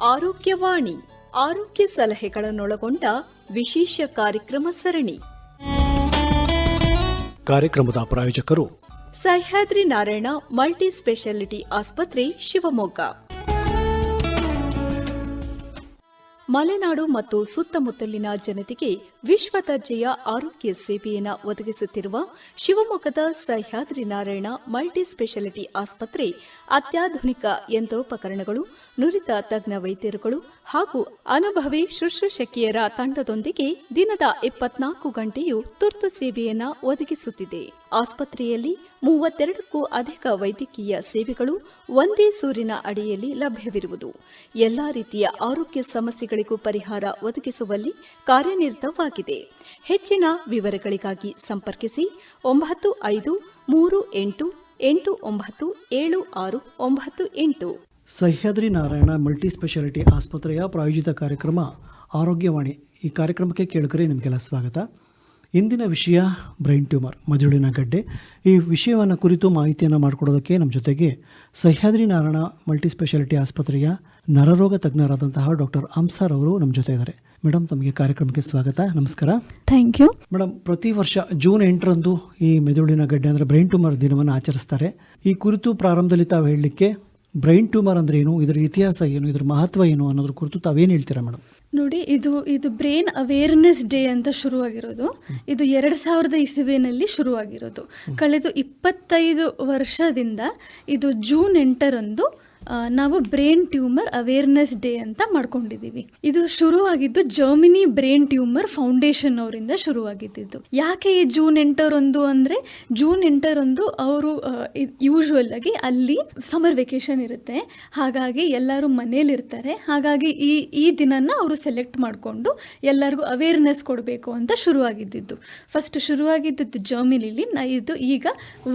ಆರೋಗ್ಯವಾಣಿ ಆರೋಗ್ಯ ಸಲಹೆಗಳನ್ನೊಳಗೊಂಡ ವಿಶೇಷ ಕಾರ್ಯಕ್ರಮ ಸರಣಿ. ಕಾರ್ಯಕ್ರಮದ ಪ್ರಾಯೋಜಕರು ಸಹ್ಯಾದ್ರಿ ನಾರಾಯಣ ಮಲ್ಟಿ ಸ್ಪೆಷಾಲಿಟಿ ಆಸ್ಪತ್ರೆ ಶಿವಮೊಗ್ಗ. ಮಲೆನಾಡು ಮತ್ತು ಸುತ್ತಮುತ್ತಲಿನ ಜನತೆಗೆ ವಿಶ್ವ ದರ್ಜೆಯ ಆರೋಗ್ಯ ಸೇವೆಯನ್ನು ಒದಗಿಸುತ್ತಿರುವ ಶಿವಮೊಗ್ಗದ ಸಹ್ಯಾದ್ರಿ ನಾರಾಯಣ ಮಲ್ಟಿ ಸ್ಪೆಷಾಲಿಟಿ ಆಸ್ಪತ್ರೆ ಅತ್ಯಾಧುನಿಕ ಯಂತ್ರೋಪಕರಣಗಳು, ನುರಿತ ತಜ್ಞ ವೈದ್ಯರುಗಳು ಹಾಗೂ ಅನುಭವಿ ಶುಶ್ರೂಷಕಿಯರ ತಂಡದೊಂದಿಗೆ ದಿನದ ಇಪ್ಪತ್ನಾಲ್ಕು ಗಂಟೆಯೂ ತುರ್ತು ಸೇವೆಯನ್ನು ಒದಗಿಸುತ್ತಿದೆ. ಆಸ್ಪತ್ರೆಯಲ್ಲಿ ಮೂವತ್ತೆರಡಕ್ಕೂ ಅಧಿಕ ವೈದ್ಯಕೀಯ ಸೇವೆಗಳು ಒಂದೇ ಸೂರಿನ ಅಡಿಯಲ್ಲಿ ಲಭ್ಯವಿರುವುದು. ಎಲ್ಲಾ ರೀತಿಯ ಆರೋಗ್ಯ ಸಮಸ್ಯೆಗಳಿಗೂ ಪರಿಹಾರ ಒದಗಿಸುವಲ್ಲಿ ಕಾರ್ಯನಿರತವಾಗಿದೆ. ಹೆಚ್ಚಿನ ವಿವರಗಳಿಗಾಗಿ ಸಂಪರ್ಕಿಸಿ ಒಂಬತ್ತು ಐದು ಮೂರು ಎಂಟು ಎಂಟು ಒಂಬತ್ತು ಏಳು ಆರು ಒಂಬತ್ತು ಎಂಟು. ಸಹ್ಯಾದ್ರಿ ನಾರಾಯಣ ಮಲ್ಟಿ ಸ್ಪೆಷಾಲಿಟಿ ಆಸ್ಪತ್ರೆಯ ಪ್ರಾಯೋಜಿತ ಕಾರ್ಯಕ್ರಮ ಆರೋಗ್ಯವಾಣಿ ಈ ಕಾರ್ಯಕ್ರಮಕ್ಕೆ ಕೇಳುಗರೆ ನಿಮಗೆಲ್ಲ ಸ್ವಾಗತ. ಇಂದಿನ ವಿಷಯ ಬ್ರೈನ್ ಟ್ಯೂಮರ್ ಮಜುಳಿನ ಗಡ್ಡೆ. ಈ ವಿಷಯವನ್ನು ಕುರಿತು ಮಾಹಿತಿಯನ್ನು ಮಾಡಿಕೊಡೋದಕ್ಕೆ ನಮ್ಮ ಜೊತೆಗೆ ಸಹ್ಯಾದ್ರಿ ನಾರಾಯಣ ಮಲ್ಟಿ ಸ್ಪೆಷಾಲಿಟಿ ಆಸ್ಪತ್ರೆಯ ನರರೋಗ ತಜ್ಞರಾದಂತಹ ಡಾಕ್ಟರ್ ಅಂಸಾರ್ ಅವರು ನಮ್ಮ ಜೊತೆ ಇದ್ದಾರೆ. ಮೇಡಮ್ ತಮಗೆ ಕಾರ್ಯಕ್ರಮಕ್ಕೆ ಸ್ವಾಗತ. ನಮಸ್ಕಾರ. ಥ್ಯಾಂಕ್ ಯು ಮೇಡಮ್ ಪ್ರತಿ ವರ್ಷ ಜೂನ್ ಎಂಟರಂದು ಈ ಮೆದುಳಿನ ಗಡ್ಡೆ ಅಂದರೆ ಬ್ರೈನ್ ಟ್ಯೂಮರ್ ದಿನವನ್ನು ಆಚರಿಸ್ತಾರೆ. ಈ ಕುರಿತು ಪ್ರಾರಂಭದಲ್ಲಿ ತಾವು ಹೇಳಲಿಕ್ಕೆ ಬ್ರೈನ್ ಟ್ಯೂಮರ್ ಅಂದ್ರೆ ಏನು ಇದರ ಇತಿಹಾಸ ಏನು ಇದರ ಮಹತ್ವ ಏನು ಅನ್ನೋದ್ರ ಕುರಿತು ತಾವೇನು ಹೇಳ್ತೀರಾ ಮೇಡಮ್ ನೋಡಿ, ಇದು ಇದು ಬ್ರೈನ್ ಅವೇರ್ನೆಸ್ ಡೇ ಅಂತ ಶುರುವಾಗಿರೋದು. ಇದು ಎರಡು ಸಾವಿರದ ಇಸುವಿನಲ್ಲಿ ಶುರುವಾಗಿರೋದು. ಕಳೆದ ಇಪ್ಪತ್ತೈದು ವರ್ಷದಿಂದ ಇದು ಜೂನ್ ಎಂಟರಂದು ನಾವು ಬ್ರೈನ್ ಟ್ಯೂಮರ್ ಅವೇರ್ನೆಸ್ ಡೇ ಅಂತ ಮಾಡ್ಕೊಂಡಿದ್ದೀವಿ. ಇದು ಶುರುವಾಗಿದ್ದು ಜರ್ಮನಿ ಬ್ರೈನ್ ಟ್ಯೂಮರ್ ಫೌಂಡೇಶನ್ ಅವರಿಂದ ಶುರುವಾಗಿದ್ದು ಯಾಕೆ ಈ ಜೂನ್ ಎಂಟರಂದು ಅಂದರೆ, ಜೂನ್ ಎಂಟರೊಂದು ಅವರು ಯೂಶುವಲ್ ಆಗಿ ಅಲ್ಲಿ ಸಮರ್ ವೆಕೇಶನ್ ಇರುತ್ತೆ. ಹಾಗಾಗಿ ಎಲ್ಲರೂ ಮನೇಲಿರ್ತಾರೆ. ಹಾಗಾಗಿ ಈ ಈ ದಿನನ ಅವರು ಸೆಲೆಕ್ಟ್ ಮಾಡಿಕೊಂಡು ಎಲ್ಲರಿಗೂ ಅವೇರ್ನೆಸ್ ಕೊಡಬೇಕು ಅಂತ ಶುರುವಾಗಿದ್ದು ಫಸ್ಟ್ ಶುರುವಾಗಿದ್ದು ಜರ್ಮಿನಿಲಿ ಇದು ಈಗ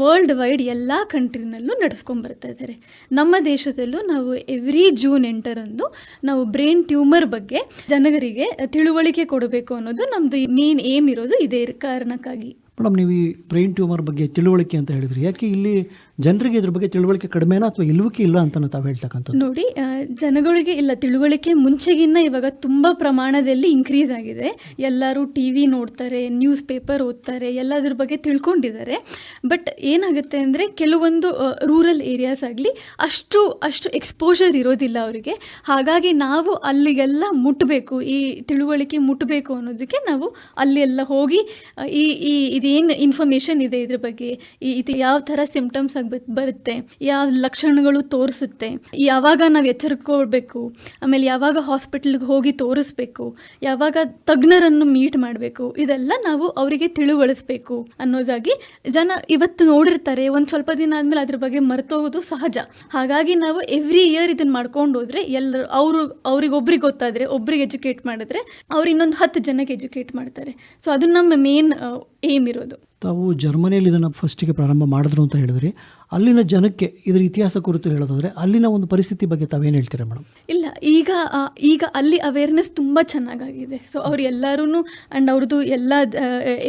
ವರ್ಲ್ಡ್ ವೈಡ್ ಎಲ್ಲ ಕಂಟ್ರಿನಲ್ಲೂ ನಡೆಸ್ಕೊಂಡು ಬರ್ತಾ ಇದ್ದಾರೆ ನಮ್ಮ ದೇಶದಲ್ಲೂ ನಾವು ಎವ್ರಿ ಜೂನ್ ಎಂಟರಂದು ನಾವು ಬ್ರೈನ್ ಟ್ಯೂಮರ್ ಬಗ್ಗೆ ಜನಗರಿಗೆ ತಿಳುವಳಿಕೆ ಕೊಡಬೇಕು ಅನ್ನೋದು ನಮ್ಮದು ಮೇನ್ ಏಮ್ ಇರೋದು ಇದೇ ಕಾರಣಕ್ಕಾಗಿ. ಮೇಡಮ್ ನೀವು ಈ ಬ್ರೈನ್ ಟ್ಯೂಮರ್ ಬಗ್ಗೆ ತಿಳುವಳಿಕೆ ಅಂತ ಹೇಳಿದ್ರಿ. ಯಾಕೆ ಇಲ್ಲಿ ಜನರಿಗೆ ಇದ್ರ ಬಗ್ಗೆ ತಿಳುವಳಿಕೆ ಕಡಿಮೆನಾ ಅಥವಾ ಇಲ್ವಕ್ಕೆ ಇಲ್ಲ ಅಂತ ತಾವು ಹೇಳ್ತಕ್ಕಂಥದ್ದು? ನೋಡಿ ಜನಗಳಿಗೆ ಇಲ್ಲ, ತಿಳುವಳಿಕೆ ಮುಂಚೆಗಿನ್ನ ಇವಾಗ ತುಂಬ ಪ್ರಮಾಣದಲ್ಲಿ ಇನ್ಕ್ರೀಸ್ ಆಗಿದೆ. ಎಲ್ಲರೂ ಟಿ ವಿ ನೋಡ್ತಾರೆ ನ್ಯೂಸ್ ಪೇಪರ್ ಓದ್ತಾರೆ, ಎಲ್ಲದ್ರ ಬಗ್ಗೆ ತಿಳ್ಕೊಂಡಿದ್ದಾರೆ. ಬಟ್ ಏನಾಗುತ್ತೆ ಅಂದರೆ ಕೆಲವೊಂದು ರೂರಲ್ ಏರಿಯಾಸ್ ಆಗಲಿ ಅಷ್ಟು ಅಷ್ಟು ಎಕ್ಸ್ಪೋಜರ್ ಇರೋದಿಲ್ಲ ಅವರಿಗೆ. ಹಾಗಾಗಿ ನಾವು ಅಲ್ಲಿಗೆಲ್ಲ ಮುಟ್ಟಬೇಕು ಈ ತಿಳುವಳಿಕೆ ಮುಟ್ಟಬೇಕು ಅನ್ನೋದಕ್ಕೆ ನಾವು ಅಲ್ಲಿ ಎಲ್ಲ ಹೋಗಿ ಈ ಈ, ಇದೇನು ಇನ್ಫಾರ್ಮೇಷನ್ ಇದೆ ಇದ್ರ ಬಗ್ಗೆ, ಈ, ಇದು ಯಾವ ಥರ ಸಿಂಪ್ಟಮ್ಸ್ ಆಗಿ ಬರುತ್ತೆ. ಯಾವ ಲಕ್ಷಣಗಳು ತೋರಿಸುತ್ತೆ. ಯಾವಾಗ ನಾವು ಎಚ್ಚರಿಕೊಳ್ಬೇಕು. ಆಮೇಲೆ ಯಾವಾಗ ಹಾಸ್ಪಿಟಲ್ಗೆ ಹೋಗಿ ತೋರಿಸ್ಬೇಕು. ಯಾವಾಗ ತಜ್ಞರನ್ನು ಮೀಟ್ ಮಾಡಬೇಕು. ಇದೆಲ್ಲ ನಾವು ಅವರಿಗೆ ತಿಳಿವಳಿಸ್ಬೇಕು ಅನ್ನೋದಾಗಿ ಜನ ಇವತ್ತು ನೋಡಿರ್ತಾರೆ. ಒಂದು ಸ್ವಲ್ಪ ದಿನ ಆದಮೇಲೆ ಅದ್ರ ಬಗ್ಗೆ ಮರ್ತೋಗೋದು ಸಹಜ. ಹಾಗಾಗಿ ನಾವು ಎವ್ರಿ ಇಯರ್ ಇದನ್ನು ಮಾಡ್ಕೊಂಡು ಹೋದ್ರೆ ಎಲ್ಲರೂ ಅವರು ಅವ್ರಿಗೆ ಒಬ್ರಿಗೆ ಗೊತ್ತಾದರೆ, ಒಬ್ರಿಗೆ ಎಜುಕೇಟ್ ಮಾಡಿದ್ರೆ ಅವ್ರು ಇನ್ನೊಂದು ಹತ್ತು ಜನಕ್ಕೆ ಎಜುಕೇಟ್ ಮಾಡ್ತಾರೆ. ಸೊ ಅದು ನಮ್ಮ ಮೇನ್ ಏಮ್ ಇರೋದು ತಾವು ಜರ್ಮನಿಯಲ್ಲಿ ಇದನ್ನು ಫಸ್ಟಿಗೆ ಪ್ರಾರಂಭ ಮಾಡಿದ್ರು ಅಂತ ಹೇಳಿದ್ರಿ. ಅಲ್ಲಿನ ಜನಕ್ಕೆ ಇದರ ಇತಿಹಾಸ ಕುರಿತು ಹೇಳೋದಾದ್ರೆ ಅಲ್ಲಿನ ಒಂದು ಪರಿಸ್ಥಿತಿ ಬಗ್ಗೆ ತಾವೇನು ಹೇಳ್ತೀರಾ ಮೇಡಮ್? ಇಲ್ಲ, ಈಗ ಈಗ ಅಲ್ಲಿ ಅವೇರ್ನೆಸ್ ತುಂಬ ಚೆನ್ನಾಗಾಗಿದೆ. ಸೊ ಅವ್ರು ಎಲ್ಲರೂ ಆ್ಯಂಡ್ ಅವ್ರದ್ದು ಎಲ್ಲ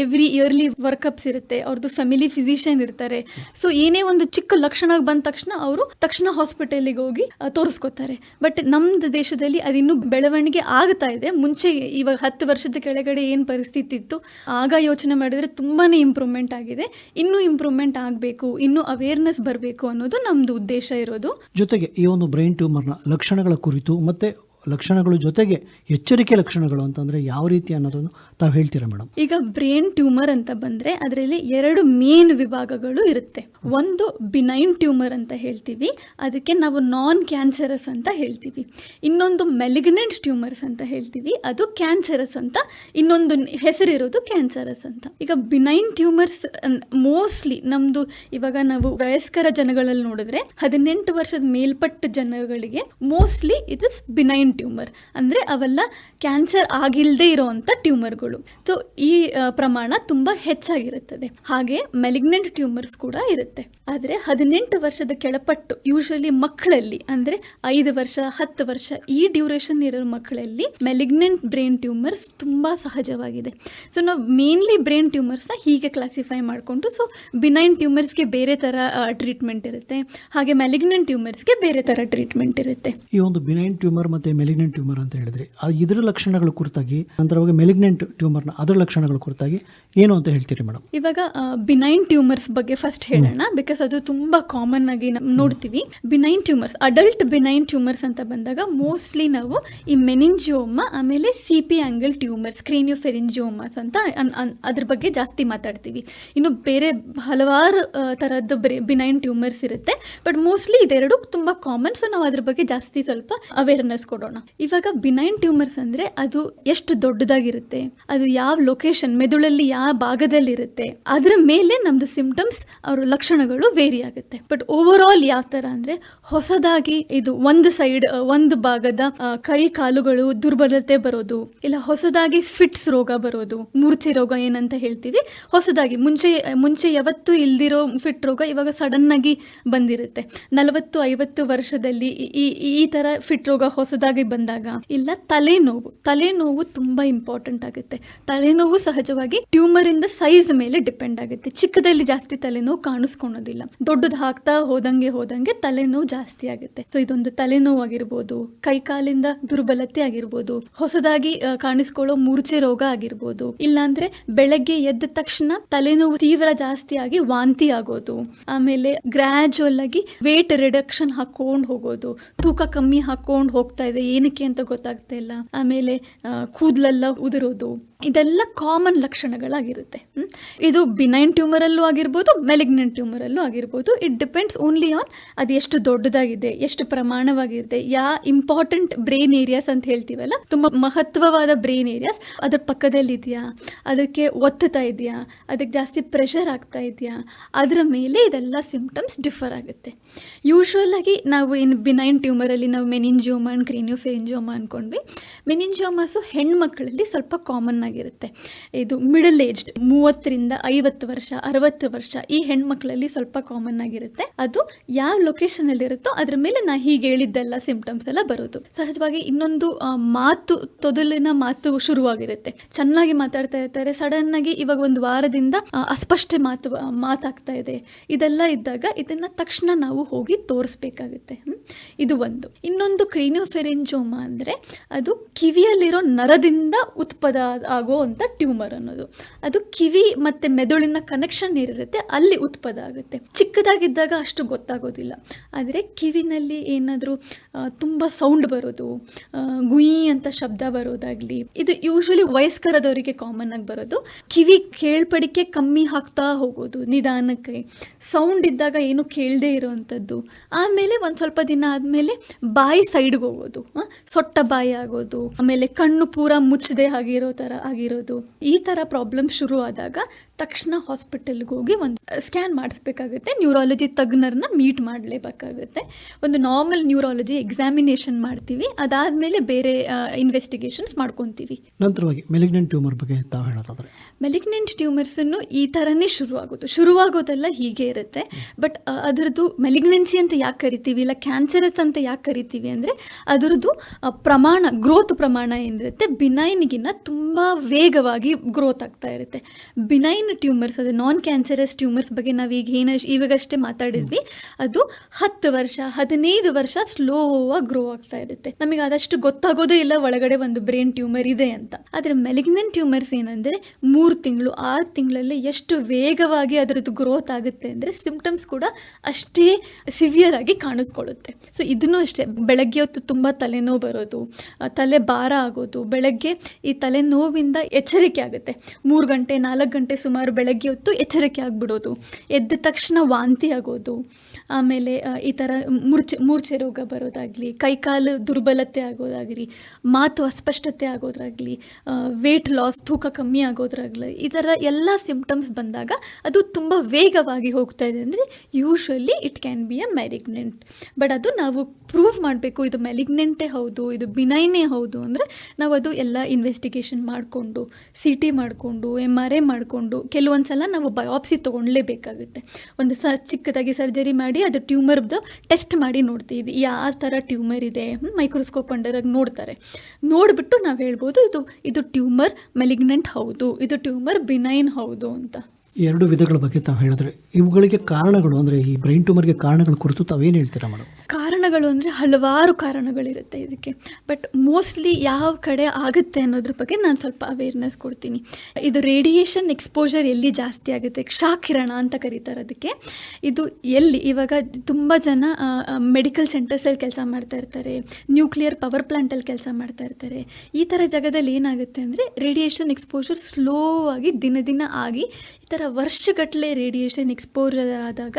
ಎವ್ರಿ ಇಯರ್ಲಿ ವರ್ಕಪ್ಸ್ ಇರುತ್ತೆ ಅವ್ರದ್ದು ಫ್ಯಾಮಿಲಿ ಫಿಸಿಷಿಯನ್ ಇರ್ತಾರೆ. ಸೊ ಏನೇ ಒಂದು ಚಿಕ್ಕ ಲಕ್ಷಣ ಬಂದ ತಕ್ಷಣ ಅವರು ತಕ್ಷಣ ಹಾಸ್ಪಿಟಲಿಗೆ ಹೋಗಿ ತೋರಿಸ್ಕೋತಾರೆ. ಬಟ್ ನಮ್ದು ದೇಶದಲ್ಲಿ ಅದಿನ್ನೂ ಬೆಳವಣಿಗೆ ಆಗ್ತಾ ಇದೆ. ಮುಂಚೆ ಇವಾಗ ಹತ್ತು ವರ್ಷದ ಕೆಳಗಡೆ ಏನು ಪರಿಸ್ಥಿತಿ ಇತ್ತು, ಆಗ ಯೋಚನೆ ಮಾಡಿದರೆ ತುಂಬಾ ಇಂಪ್ರೂವ್ಮೆಂಟ್ ಆಗಿದೆ. ಇನ್ನೂ ಇಂಪ್ರೂವ್ಮೆಂಟ್ ಆಗಬೇಕು, ಇನ್ನೂ ಅವೇರ್ನೆಸ್ ಬರಬೇಕು ಅನ್ನೋದು ನಮ್ದು ಉದ್ದೇಶ ಇರೋದು. ಜೊತೆಗೆ ಈ ಒಂದು ಬ್ರೈನ್ ಟ್ಯೂಮರ್ನ ಲಕ್ಷಣಗಳ ಕುರಿತು ಮತ್ತೆ ಲಕ್ಷಣಗಳು ಜೊತೆಗೆ ಎಚ್ಚರಿಕೆ ಲಕ್ಷಣಗಳು ಅಂತಂದ್ರೆ ಯಾವ ರೀತಿ ಅನ್ನೋದನ್ನು ತಾವು ಹೇಳ್ತೀರಾ ಮೇಡಮ್? ಈಗ ಬ್ರೈನ್ ಟ್ಯೂಮರ್ ಅಂತ ಬಂದರೆ ಅದರಲ್ಲಿ ಎರಡು ಮೇನ್ ವಿಭಾಗಗಳು ಇರುತ್ತೆ. ಒಂದು ಬಿನೈನ್ ಟ್ಯೂಮರ್ ಅಂತ ಹೇಳ್ತೀವಿ. ಅದಕ್ಕೆ ನಾವು ನಾನ್ ಕ್ಯಾನ್ಸರಸ್ ಅಂತ ಹೇಳ್ತೀವಿ. ಇನ್ನೊಂದು ಮೆಲಿಗ್ನೆಂಟ್ ಟ್ಯೂಮರ್ಸ್ ಅಂತ ಹೇಳ್ತೀವಿ. ಅದು ಕ್ಯಾನ್ಸರಸ್ ಅಂತ. ಇನ್ನೊಂದು ಹೆಸರಿರೋದು ಕ್ಯಾನ್ಸರಸ್ ಅಂತ. ಈಗ ಬಿನೈನ್ ಟ್ಯೂಮರ್ಸ್ ಮೋಸ್ಟ್ಲಿ ನಮ್ಮದು ಇವಾಗ ನಾವು ವಯಸ್ಕರ ಜನಗಳಲ್ಲಿ ನೋಡಿದ್ರೆ ಹದಿನೆಂಟು ವರ್ಷದ ಮೇಲ್ಪಟ್ಟ ಜನಗಳಿಗೆ mostly it is benign tumour ಅಂದರೆ ಅವೆಲ್ಲ ಕ್ಯಾನ್ಸರ್ ಆಗಿಲ್ಲದೆ ಇರೋವಂಥ ಟ್ಯೂಮರ್ಗಳು ಸೊ ಈ ಪ್ರಮಾಣ ತುಂಬ ಹೆಚ್ಚಾಗಿರುತ್ತದೆ. ಹಾಗೆ ಮೆಲಿಗ್ನೆಂಟ್ ಟ್ಯೂಮರ್ಸ್ ಕೂಡ ಇರುತ್ತೆ. ಆದರೆ ಹದಿನೆಂಟು ವರ್ಷದ ಕೆಳಪಟ್ಟು ಯೂಶಲಿ ಮಕ್ಕಳಲ್ಲಿ ಅಂದರೆ ಐದು ವರ್ಷ ಹತ್ತು ವರ್ಷ ಈ ಡ್ಯೂರೇಷನ್ ಇರೋ ಮಕ್ಕಳಲ್ಲಿ ಮೆಲಿಗ್ನೆಂಟ್ ಬ್ರೈನ್ ಟ್ಯೂಮರ್ಸ್ ತುಂಬ ಸಹಜವಾಗಿದೆ. ಸೊ ನಾವು ಮೇನ್ಲಿ ಬ್ರೈನ್ ಟ್ಯೂಮರ್ಸ್ನ ಹೀಗೆ ಕ್ಲಾಸಿಫೈ ಮಾಡಿಕೊಂಡು ಸೊ ಬಿನೈನ್ ಟ್ಯೂಮರ್ಸ್ಗೆ ಬೇರೆ ಥರ ಟ್ರೀಟ್ಮೆಂಟ್ ಇರುತ್ತೆ. ಹಾಗೆ ಮೆಲಿಗ್ನೆಂಟ್ ಟ್ಯೂಮರ್ಸ್ಗೆ ಬೇರೆ ಥರ ಟ್ರೀಟ್ಮೆಂಟ್ ಇರುತ್ತೆ. ಈ ಒಂದು ಬಿನೈನ್ ಟ್ಯೂಮರ್ ಮತ್ತು ಮೆಲಿಗ್ನೆಂಟ್ ಟ್ಯೂಮರ್ ಅಂತ ಹೇಳಿದ್ರೆ ಇದರ ಲಕ್ಷಣಗಳ ಕುರಿತಾಗಿ ನಂತರವಾಗಿ ಮೆಲಿಗ್ನೆಂಟ್ ಟ್ಯೂಮರ್ನ ಅದರ ಲಕ್ಷಣಗಳ ಕುರಿತಾಗಿ ಏನು ಅಂತ ಹೇಳ್ತೀರಿ ಮೇಡಮ್? ಇವಾಗ ಬಿನೈನ್ ಟ್ಯೂಮರ್ಸ್ ಬಗ್ಗೆ ಫಸ್ಟ್ ಹೇಳೋಣ ಬಿಕಾಸ್ ಅದು ತುಂಬಾ ಕಾಮನ್ ಆಗಿ ನೋಡ್ತೀವಿ. Benign tumours adult benign tumours ಅಂತ ಬಂದಾಗ ಮೋಸ್ಟ್ಲಿ ನಾವು ಈ ಮೆನಿಂಜಿಯೋಮ ಆಮೇಲೆ C P angle tumours craniopharyngiomas ಅಂತ ಅದ್ರ ಬಗ್ಗೆ ಜಾಸ್ತಿ ಮಾತಾಡ್ತೀವಿ. ಇನ್ನು ಬೇರೆ ಹಲವಾರು ಥರದ್ದು ಬಿನೈನ್ ಟ್ಯೂಮರ್ಸ್ ಇರುತ್ತೆ. ಬಟ್ ಮೋಸ್ಟ್ಲಿ ಇದೆರಡು ತುಂಬ ಕಾಮನ್ ಸೊ ನಾವು ಅದ್ರ ಬಗ್ಗೆ ಜಾಸ್ತಿ ಸ್ವಲ್ಪ ಅವೇರ್ನೆಸ್ ಕೊಡೋಣ. ಇವಾಗ ಬಿನೈನ್ ಟ್ಯೂಮರ್ಸ್ ಅಂದರೆ ಅದು ಎಷ್ಟು ದೊಡ್ಡದಾಗಿರುತ್ತೆ, ಅದು ಯಾವ ಲೊಕೇಶನ್ ಮೆದುಳಲ್ಲಿ ಯಾವ ಭಾಗದಲ್ಲಿರುತ್ತೆ, ಅದರ ಮೇಲೆ ನಮ್ಮದು ಸಿಂಪ್ಟಮ್ಸ್ ಅವರ ಲಕ್ಷಣಗಳು ವೇರಿ ಆಗುತ್ತೆ. ಬಟ್ ಓವರ್ ಆಲ್ ಯಾವ ಥರ ಅಂದರೆ ಹೊಸದಾಗಿ ಇದು ಒಂದು ಸೈಡ್ ಒಂದು ಭಾಗದ ಕೈ ಕಾಲುಗಳು ದುರ್ಬಲತೆ ಬರೋದು, ಇಲ್ಲ ಹೊಸದಾಗಿ ಫಿಟ್ಸ್ ರೋಗ ಬರೋದು, ಮೂರ್ಛೆ ರೋಗ ಏನಂತ ಹೇಳ್ತೀವಿ, ಹೊಸದಾಗಿ ಮುಂಚೆ ಮುಂಚೆ ಯಾವತ್ತೂ ಇಲ್ದಿರೋ ಫಿಟ್ ರೋಗ ಇವಾಗ ಸಡನ್ ಆಗಿ ಬಂದಿರುತ್ತೆ. ನಲವತ್ತು, ಐವತ್ತು ವರ್ಷದಲ್ಲಿ ಈ- ಈ ತರ ಫಿಟ್ ರೋಗ ಹೊಸದಾಗಿ ಬಂದಾಗ, ಇಲ್ಲ ತಲೆನೋವು ತಲೆನೋವು ತುಂಬಾ ಇಂಪಾರ್ಟೆಂಟ್ ಆಗುತ್ತೆ. ತಲೆನೋವು ಸಹಜವಾಗಿ ಟ್ಯೂಮರ್ ಇಂದ ಸೈಜ್ ಮೇಲೆ ಡಿಪೆಂಡ್ ಆಗುತ್ತೆ. ಚಿಕ್ಕದಲ್ಲಿ ಜಾಸ್ತಿ ತಲೆನೋವು ಕಾಣಿಸ್ಕೊಳೋದಿಲ್ಲ. ದೊಡ್ಡದು ಹಾಕ್ತಾ ಹೋದಂಗೆ ಹೋದಂಗೆ ತಲೆನೋವು ಜಾಸ್ತಿ ಆಗುತ್ತೆ. ಸೊ ಇದೊಂದು ತಲೆನೋವು ಆಗಿರ್ಬೋದು ಕೈಕಾಲಿಂದ ದುರ್ಬಲತೆ ಆಗಿರ್ಬೋದು, ಹೊಸದಾಗಿ ಕಾಣಿಸ್ಕೊಳ್ಳೋ ಮೂರ್ಛೆ ರೋಗ ಆಗಿರ್ಬೋದು, ಇಲ್ಲಾಂದ್ರೆ ಬೆಳಗ್ಗೆ ಎದ್ದ ತಕ್ಷಣ ತಲೆನೋವು ತೀವ್ರ ಜಾಸ್ತಿ ಆಗಿ ವಾಂತಿ ಆಗೋದು, ಆಮೇಲೆ ಗ್ರಾಜುವಲ್ ಆಗಿ ವೇಟ್ ರಿಡಕ್ಷನ್ ಹಾಕೊಂಡು ಹೋಗೋದು, ತೂಕ ಕಮ್ಮಿ ಹಾಕೊಂಡು ಹೋಗ್ತಾ ಇದೆ, ಏನಕ್ಕೆ ಅಂತ ಗೊತ್ತಾಗ್ತಾ ಇಲ್ಲ, ಆಮೇಲೆ ಕೂದಲೆಲ್ಲ ಉದುರೋದು ಇದೆಲ್ಲ ಕಾಮನ್ ಲಕ್ಷಣಗಳಾಗಿರುತ್ತೆ. ಇದು ಬಿನೈನ್ ಟ್ಯೂಮರಲ್ಲೂ ಆಗಿರ್ಬೋದು ಮೆಲಿಗ್ನೆಂಟ್ ಟ್ಯೂಮರಲ್ಲೂ ಆಗಿರ್ಬೋದು. ಇಟ್ ಡಿಪೆಂಡ್ಸ್ ಓನ್ಲಿ ಆನ್ ಅದು ಎಷ್ಟು ದೊಡ್ಡದಾಗಿದೆ, ಎಷ್ಟು ಪ್ರಮಾಣವಾಗಿರುತ್ತೆ. ಯಾ ಇಂಪಾರ್ಟೆಂಟ್ ಬ್ರೈನ್ ಏರಿಯಾಸ್ ಅಂತ ಹೇಳ್ತೀವಲ್ಲ, ತುಂಬ ಮಹತ್ವವಾದ ಬ್ರೈನ್ ಏರಿಯಾಸ್ ಅದ್ರ ಪಕ್ಕದಲ್ಲಿ ಇದೆಯಾ ಅದಕ್ಕೆ ಒತ್ತುತ್ತಾ ಇದೆಯಾ, ಅದಕ್ಕೆ ಜಾಸ್ತಿ ಪ್ರೆಷರ್ ಆಗ್ತಾ ಇದೆಯಾ, ಅದರ ಮೇಲೆ ಇದೆಲ್ಲ ಸಿಂಪ್ಟಮ್ಸ್ ಡಿಫರ್ ಆಗುತ್ತೆ. ಯೂಶ್ವಲ್ ಆಗಿ ನಾವು ಇನ್ ಬಿನೈನ್ ಟ್ಯೂಮರಲ್ಲಿ ನಾವು ಮೆನಿಂಜೋಮಾ ಅಂಡ್ ಅನ್ಕೊಂಡ್ವಿ. ಅಂದ್ಕೊಂಡ್ವಿ ಮೆನಿಂಜಿಯೋಮಾಸು ಹೆಣ್ಮಕ್ಳಲ್ಲಿ ಸ್ವಲ್ಪ ಕಾಮನ್ ಆಗಿರುತ್ತೆ. ಇದು ಮಿಡಲ್ ಏಜ್ಡ್ ಮೂವತ್ತರಿಂದ ಐವತ್ತು ವರ್ಷ, ಅರವತ್ತು ವರ್ಷ ಈ ಹೆಣ್ಮಕ್ಳಲ್ಲಿ ಸ್ವಲ್ಪ ಕಾಮನ್ ಆಗಿರುತ್ತೆ. ಅದು ಯಾವ ಲೊಕೇಶನ್ ಅಲ್ಲಿ ಇರುತ್ತೋ ಅದ್ರ ಮೇಲೆ ನಾ ಹೀಗೆ ಹೇಳಿದ್ದೆಲ್ಲ ಸಿಂಪ್ಟಮ್ಸ್ ಎಲ್ಲ ಬರೋದು. ಸಹಜವಾಗಿ ಇನ್ನೊಂದು ಮಾತು, ತೊದಲಿನ ಮಾತು ಶುರುವಾಗಿರುತ್ತೆ. ಚೆನ್ನಾಗಿ ಮಾತಾಡ್ತಾ ಇರ್ತಾರೆ ಸಡನ್ ಆಗಿ ಇವಾಗ ಒಂದು ವಾರದಿಂದ ಅಸ್ಪಷ್ಟ ಮಾತು ಮಾತಾಗ್ತಾ ಇದೆ. ಇದೆಲ್ಲ ಇದ್ದಾಗ ಇದನ್ನ ತಕ್ಷಣ ನಾವು ಹೋಗಿ ತೋರಿಸ್ಬೇಕಾಗುತ್ತೆ. ಇದು ಒಂದು. ಇನ್ನೊಂದು ಕ್ರೀನಿಯೋಫೆರೆಂಜೋಮ ಅಂದ್ರೆ ಅದು ಕಿವಿಯಲ್ಲಿರೋ ನರದಿಂದ ಉತ್ಪದ ಆಗೋ ಅಂತ ಟ್ಯೂಮರ್ ಅನ್ನೋದು. ಅದು ಕಿವಿ ಮತ್ತು ಮೆದುಳಿನ ಕನೆಕ್ಷನ್ ಏನಿರುತ್ತೆ ಅಲ್ಲಿ ಉತ್ಪದ ಆಗುತ್ತೆ. ಚಿಕ್ಕದಾಗಿದ್ದಾಗ ಅಷ್ಟು ಗೊತ್ತಾಗೋದಿಲ್ಲ. ಆದರೆ ಕಿವಿನಲ್ಲಿ ಏನಾದರೂ ತುಂಬ ಸೌಂಡ್ ಬರೋದು ಗುಯಿ ಅಂತ ಶಬ್ದ ಬರೋದಾಗ್ಲಿ, ಇದು ಯೂಶ್ವಲಿ ವಯಸ್ಕರದವರಿಗೆ ಕಾಮನ್ ಆಗಿ ಬರೋದು. ಕಿವಿ ಕೇಳ್ಪಡಿಕೆ ಕಮ್ಮಿ ಹಾಕ್ತಾ ಹೋಗೋದು ನಿಧಾನಕ್ಕೆ. ಸೌಂಡ್ ಇದ್ದಾಗ ಏನು ಕೇಳದೇ ಇರೋವಂಥದ್ದು ಆಮೇಲೆ ಒಂದು ಸ್ವಲ್ಪ ದಿನ ಆದಮೇಲೆ ಬಾಯಿ ಸೈಡ್ಗೆ ಹೋಗೋದು ಸೊಟ್ಟ ಬಾಯಿ ಆಗೋದು, ಆಮೇಲೆ ಕಣ್ಣು ಪೂರ ಮುಚ್ಚದೆ ಆಗಿರೋ ಥರ ಆಗಿರೋದು. ಈ ಥರ ಪ್ರಾಬ್ಲಮ್ ಶುರು ಆದಾಗ ತಕ್ಷಣ ಹಾಸ್ಪಿಟಲ್ಗೆ ಹೋಗಿ ಒಂದು ಸ್ಕ್ಯಾನ್ ಮಾಡಿಸ್ಬೇಕಾಗುತ್ತೆ. ನ್ಯೂರಾಲಜಿ ತಜ್ಞರನ್ನ ಮೀಟ್ ಮಾಡಲೇಬೇಕಾಗುತ್ತೆ. ಒಂದು ನಾರ್ಮಲ್ ನ್ಯೂರಾಲಜಿ ಎಕ್ಸಾಮಿನೇಷನ್ ಮಾಡ್ತೀವಿ. ಅದಾದಮೇಲೆ ಬೇರೆ ಇನ್ವೆಸ್ಟಿಗೇಷನ್ಸ್ ಮಾಡ್ಕೊತೀವಿ. ನಂತರವಾಗಿ ಮೆಲಿಗ್ನೆಂಟ್ ಟ್ಯೂಮರ್ ಬಗ್ಗೆ ತಾವು ಹೇಳೋದಾದ್ರೆ? ಮೆಲಿಗ್ನೆಂಟ್ ಟ್ಯೂಮರ್ಸನ್ನು ಈ ಥರನೇ ಶುರುವಾಗೋದು ಶುರುವಾಗೋದೆಲ್ಲ ಹೀಗೆ ಇರುತ್ತೆ. ಬಟ್ ಅದರದ್ದು ಮೆಲಿಗ್ನೆನ್ಸಿ ಅಂತ ಯಾಕೆ ಕರಿತೀವಿ? ಇಲ್ಲ ಕ್ಯಾನ್ಸರಸ್ ಅಂತ ಯಾಕೆ ಕರಿತೀವಿ ಅಂದರೆ ಅದರದ್ದು ಪ್ರಮಾಣ ಗ್ರೋತ್ ಪ್ರಮಾಣ ಏನಿರುತ್ತೆ? ಬಿನೈನ್ಗಿನ್ನ ತುಂಬ ವೇಗವಾಗಿ ಗ್ರೋತ್ ಆಗ್ತಾ ಇರುತ್ತೆ. ಬಿನೈನ್ ಟ್ಯೂಮರ್ಸ್ ಅದು ನಾನ್ ಕ್ಯಾನ್ಸರಸ್ ಟ್ಯೂಮರ್ಸ್ ಬಗ್ಗೆ ನಾವು ಈಗ ಏನ ಇವಾಗಷ್ಟೇ ಮಾತಾಡಿದ್ವಿ. ಅದು ಹತ್ತು ವರ್ಷ, ಹದಿನೈದು ವರ್ಷ ಸ್ಲೋ ಆಗಿ ಗ್ರೋ ಆಗ್ತಾ ಇರುತ್ತೆ. ನಮಗೆ ಅದಷ್ಟು ಗೊತ್ತಾಗೋದೇ ಇಲ್ಲ ಒಳಗಡೆ ಒಂದು ಬ್ರೈನ್ ಟ್ಯೂಮರ್ ಇದೆ ಅಂತ. ಆದರೆ ಮೆಲಿಗ್ನೆಂಟ್ ಟ್ಯೂಮರ್ಸ್ ಏನಂದರೆ ಮೂರು ತಿಂಗಳು, ಆರು ತಿಂಗಳಲ್ಲಿ ಎಷ್ಟು ವೇಗವಾಗಿ ಅದರದ್ದು ಗ್ರೋತ್ ಆಗುತ್ತೆ ಅಂದರೆ ಸಿಂಪ್ಟಮ್ಸ್ ಕೂಡ ಅಷ್ಟೇ ಸಿವಿಯರ್ ಆಗಿ ಕಾಣಿಸ್ಕೊಳ್ಳುತ್ತೆ. ಸೊ ಇದನ್ನು ಅಷ್ಟೇ, ಬೆಳಗ್ಗೆ ಹೊತ್ತು ತುಂಬ ತಲೆನೋವು ಬರೋದು, ತಲೆ ಭಾರ ಆಗೋದು, ಬೆಳಗ್ಗೆ ಈ ತಲೆನೋವಿಂದ ಎಚ್ಚರಿಕೆ ಆಗುತ್ತೆ. ಮೂರು ಗಂಟೆ, ನಾಲ್ಕು ಗಂಟೆ ಸುಮಾರು ಬೆಳಗ್ಗೆ ಹೊತ್ತು ಎಚ್ಚರಿಕೆ ಆಗಿಬಿಡೋದು. ಎದ್ದ ತಕ್ಷಣ ವಾಂತಿ ಆಗೋದು. ಆಮೇಲೆ ಈ ಥರ ಮೂರ್ಛೆ ಮೂರ್ಛೆ ರೋಗ ಬರೋದಾಗಲಿ, ಕೈಕಾಲು ದುರ್ಬಲತೆ ಆಗೋದಾಗಲಿ, ಮಾತು ಅಸ್ಪಷ್ಟತೆ ಆಗೋದ್ರಾಗಲಿ ವೇಟ್ ಲಾಸ್ ತೂಕ ಕಮ್ಮಿ ಆಗೋದ್ರಾಗಲಿ, ಈ ಥರ ಎಲ್ಲ ಸಿಂಪ್ಟಮ್ಸ್ ಬಂದಾಗ ಅದು ತುಂಬ ವೇಗವಾಗಿ ಹೋಗ್ತಾ ಇದೆ. ಅಂದರೆ usually it can be a malignant but ಅದು ನಾವು ಪ್ರೂವ್ ಮಾಡಬೇಕು. ಇದು ಮೆಲಿಗ್ನೆಂಟೇ ಹೌದು ಇದು ಬಿನೈನೇ ಹೌದು ಅಂದರೆ ನಾವು ಅದು ಎಲ್ಲ ಇನ್ವೆಸ್ಟಿಗೇಷನ್ ಮಾಡ್ಕೊಂಡು ಸಿ ಟಿ ಮಾಡಿಕೊಂಡು ಎಂ ಆರ್ ಐ ಮಾಡಿಕೊಂಡು ಕೆಲವೊಂದು ಸಲ ನಾವು ಬಯೋಪ್ಸಿ ತೊಗೊಳ್ಳೇಬೇಕಾಗುತ್ತೆ ಒಂದು ಸ ಚಿಕ್ಕದಾಗಿ ಸರ್ಜರಿ ಮಾಡಿ ಅದು ಟ್ಯೂಮರ್ದು ಟೆಸ್ಟ್ ಮಾಡಿ ನೋಡ್ತೀವಿ ಯಾವ ಥರ ಟ್ಯೂಮರ್ ಇದೆ? ಮೈಕ್ರೋಸ್ಕೋಪ್ ಅಂಡರಾಗಿ ನೋಡ್ತಾರೆ. ನೋಡಿಬಿಟ್ಟು ನಾವು ಹೇಳ್ಬೋದು ಇದು ಇದು ಟ್ಯೂಮರ್ ಮೆಲಿಗ್ನೆಂಟ್ ಹೌದು ಇದು ಟ್ಯೂಮರ್ ಬಿನೈನ್ ಹೌದು ಅಂತ. ಎರಡು ವಿಧಗಳ ಬಗ್ಗೆ ತಾವು ಹೇಳಿದ್ರೆ ಇವುಗಳಿಗೆ ಕಾರಣಗಳು ಅಂದರೆ ಈ ಬ್ರೈನ್ ಟ್ಯೂಮರ್ಗೆ ಕಾರಣಗಳ ಕುರಿತು ತಾವೇನು ಹೇಳ್ತೀರಾ ಮೇಡಮ್ ಕಾರಣಗಳು ಅಂದರೆ ಹಲವಾರು ಕಾರಣಗಳಿರುತ್ತೆ ಇದಕ್ಕೆ. ಬಟ್ ಮೋಸ್ಟ್ಲಿ ಯಾವ ಕಡೆ ಆಗುತ್ತೆ ಅನ್ನೋದ್ರ ಬಗ್ಗೆ ನಾನು ಸ್ವಲ್ಪ ಅವೇರ್ನೆಸ್ ಕೊಡ್ತೀನಿ. ಇದು ರೇಡಿಯೇಷನ್ ಎಕ್ಸ್ಪೋಜರ್ ಎಲ್ಲಿ ಜಾಸ್ತಿ ಆಗುತ್ತೆ? ಕ್ಷಾಕಿರಣ ಅಂತ ಕರೀತಾರೆ ಅದಕ್ಕೆ. ಇದು ಎಲ್ಲಿ? ಇವಾಗ ತುಂಬ ಜನ ಮೆಡಿಕಲ್ ಸೆಂಟರ್ಸಲ್ಲಿ ಕೆಲಸ ಮಾಡ್ತಾ ಇರ್ತಾರೆ. ನ್ಯೂಕ್ಲಿಯರ್ ಪವರ್ ಪ್ಲಾಂಟಲ್ಲಿ ಕೆಲಸ ಮಾಡ್ತಾ ಇರ್ತಾರೆ. ಈ ಥರ ಜಾಗದಲ್ಲಿ ಏನಾಗುತ್ತೆ ಅಂದರೆ ರೇಡಿಯೇಷನ್ ಎಕ್ಸ್ಪೋಜರ್ ಸ್ಲೋ ಆಗಿ ದಿನ ದಿನ ಆಗಿ ಥರ ವರ್ಷಗಟ್ಟಲೆ ರೇಡಿಯೇಷನ್ ಎಕ್ಸ್ಪೋಜರ್ ಆದಾಗ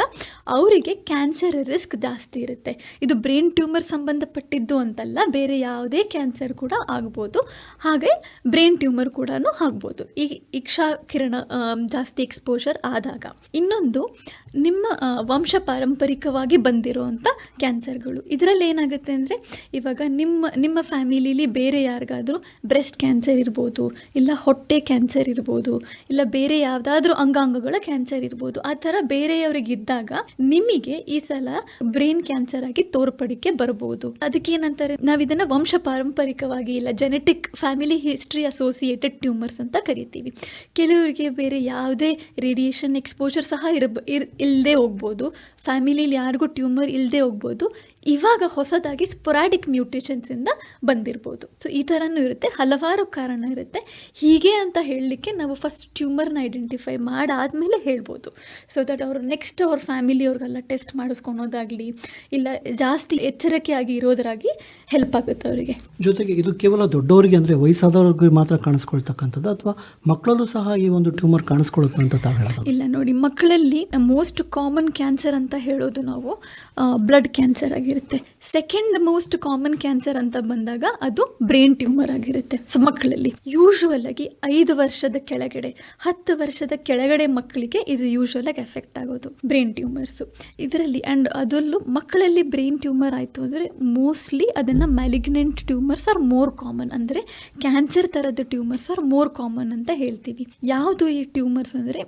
ಅವರಿಗೆ ಕ್ಯಾನ್ಸರ್ ರಿಸ್ಕ್ ಜಾಸ್ತಿ ಇರುತ್ತೆ. ಇದು ಬ್ರೈನ್ ಟ್ಯೂಮರ್ ಸಂಬಂಧಪಟ್ಟಿದ್ದು ಅಂತಲ್ಲ, ಬೇರೆ ಯಾವುದೇ ಕ್ಯಾನ್ಸರ್ ಕೂಡ ಆಗ್ಬೋದು. ಹಾಗೆ ಬ್ರೈನ್ ಟ್ಯೂಮರ್ ಕೂಡ ಆಗ್ಬೋದು. ಈ ಇಕ್ಷಾ ಕಿರಣ ಜಾಸ್ತಿ ಎಕ್ಸ್ಪೋಜರ್ ಆದಾಗ. ಇನ್ನೊಂದು ನಿಮ್ಮ ವಂಶ ಪಾರಂಪರಿಕವಾಗಿ ಬಂದಿರೋವಂಥ ಕ್ಯಾನ್ಸರ್ಗಳು. ಇದರಲ್ಲಿ ಏನಾಗುತ್ತೆ ಅಂದರೆ, ಇವಾಗ ನಿಮ್ಮ ನಿಮ್ಮ ಫ್ಯಾಮಿಲಿಲಿ ಬೇರೆ ಯಾರಿಗಾದರೂ ಬ್ರೆಸ್ಟ್ ಕ್ಯಾನ್ಸರ್ ಇರ್ಬೋದು, ಇಲ್ಲ ಹೊಟ್ಟೆ ಕ್ಯಾನ್ಸರ್ ಇರ್ಬೋದು, ಇಲ್ಲ ಬೇರೆ ಯಾವುದಾದ್ರೂ ಅಂಗಾಂಗಗಳ ಕ್ಯಾನ್ಸರ್ ಇರ್ಬೋದು, ಆ ಥರ ಬೇರೆಯವರಿಗಿದ್ದಾಗ ನಿಮಗೆ ಈ ಸಲ ಬ್ರೈನ್ ಕ್ಯಾನ್ಸರ್ ಆಗಿ ತೋರ್ಪಡಿಕೆ ಬರಬಹುದು ಅದಕ್ಕೆ ಏನಂತಾರೆ ನಾವು ಇದನ್ನ ವಂಶ ಪಾರಂಪರಿಕವಾಗಿ ಇಲ್ಲ genetic family history associated tumours ಅಂತ ಕರಿತೀವಿ. ಕೆಲವರಿಗೆ ಬೇರೆ ಯಾವುದೇ ರೇಡಿಯೇಷನ್ ಎಕ್ಸ್ಪೋಜರ್ ಸಹ ಇರ್ ಇಲ್ಲದೆ ಹೋಗ್ಬೋದು. ಫ್ಯಾಮಿಲಿಲಿ ಯಾರಿಗೂ ಟ್ಯೂಮರ್ ಇಲ್ಲದೆ ಹೋಗ್ಬೋದು. ಇವಾಗ ಹೊಸದಾಗಿ ಸ್ಪೊರಾಡಿಕ್ ಮ್ಯೂಟೇಷನ್ಸಿಂದ ಬಂದಿರ್ಬೋದು. ಸೊ ಈ ಥರನೂ ಇರುತ್ತೆ ಹಲವಾರು ಕಾರಣ ಇರುತ್ತೆ. ಹೀಗೆ ಅಂತ ಹೇಳಲಿಕ್ಕೆ ನಾವು ಫಸ್ಟ್ ಟ್ಯೂಮರ್ನ ಐಡೆಂಟಿಫೈ ಮಾಡಾದಮೇಲೆ ಹೇಳ್ಬೋದು. ಸೊ ದಟ್ ಅವರು ನೆಕ್ಸ್ಟ್ ಅವ್ರ ಫ್ಯಾಮಿಲಿಯವ್ರಿಗೆಲ್ಲ ಟೆಸ್ಟ್ ಮಾಡಿಸ್ಕೊಳೋದಾಗಲಿ ಇಲ್ಲ ಜಾಸ್ತಿ ಎಚ್ಚರಿಕೆಯಾಗಿ ಇರೋದ್ರಾಗಿ ಹೆಲ್ಪ್ ಆಗುತ್ತೆ ಅವರಿಗೆ. ಜೊತೆಗೆ ಇದು ಕೇವಲ ದೊಡ್ಡವರಿಗೆ ಅಂದರೆ ವಯಸ್ಸಾದವ್ರಿಗೆ ಮಾತ್ರ ಕಾಣಿಸ್ಕೊಳ್ತಕ್ಕಂಥದ್ದು ಅಥವಾ ಮಕ್ಕಳಲ್ಲೂ ಸಹ ಈ ಒಂದು ಟ್ಯೂಮರ್ ಕಾಣಿಸ್ಕೊಳ್ಳುತ್ತೆ ಅಂತ ಇಲ್ಲ ನೋಡಿ ಮಕ್ಕಳಲ್ಲಿ ಮೋಸ್ಟ್ ಕಾಮನ್ ಕ್ಯಾನ್ಸರ್ ಅಂತ ಹೇಳೋದು ನಾವು ಬ್ಲಡ್ ಕ್ಯಾನ್ಸರ್ ಆಗಿರುತ್ತೆ. ಸೆಕೆಂಡ್ ಮೋಸ್ಟ್ ಕಾಮನ್ ಕ್ಯಾನ್ಸರ್ ಅಂತ ಬಂದಾಗ ಅದು ಬ್ರೈನ್ ಟ್ಯೂಮರ್ ಆಗಿರುತ್ತೆ ಸೊ ಮಕ್ಕಳಲ್ಲಿ. ಯೂಶುವಲ್ ಆಗಿ ಐದು ವರ್ಷದ ಕೆಳಗಡೆ, ಹತ್ತು ವರ್ಷದ ಕೆಳಗಡೆ ಮಕ್ಕಳಿಗೆ ಇದು ಯೂಶುವಲ್ ಆಗಿ ಎಫೆಕ್ಟ್ ಆಗೋದು ಬ್ರೈನ್ ಟ್ಯೂಮರ್ಸ್ ಇದರಲ್ಲಿ ಆ್ಯಂಡ್ ಅದರಲ್ಲೂ ಮಕ್ಕಳಲ್ಲಿ ಬ್ರೈನ್ ಟ್ಯೂಮರ್ ಆಯಿತು ಅಂದರೆ ಮೋಸ್ಟ್ಲಿ ಅದನ್ನು malignant tumours are more common ಅಂದರೆ ಕ್ಯಾನ್ಸರ್ ಥರದ ಟ್ಯೂಮರ್ಸ್ ಆರ್ ಮೋರ್ ಕಾಮನ್ ಅಂತ ಹೇಳ್ತೀವಿ. ಯಾವುದು ಈ ಟ್ಯೂಮರ್ಸ್ ಅಂದರೆ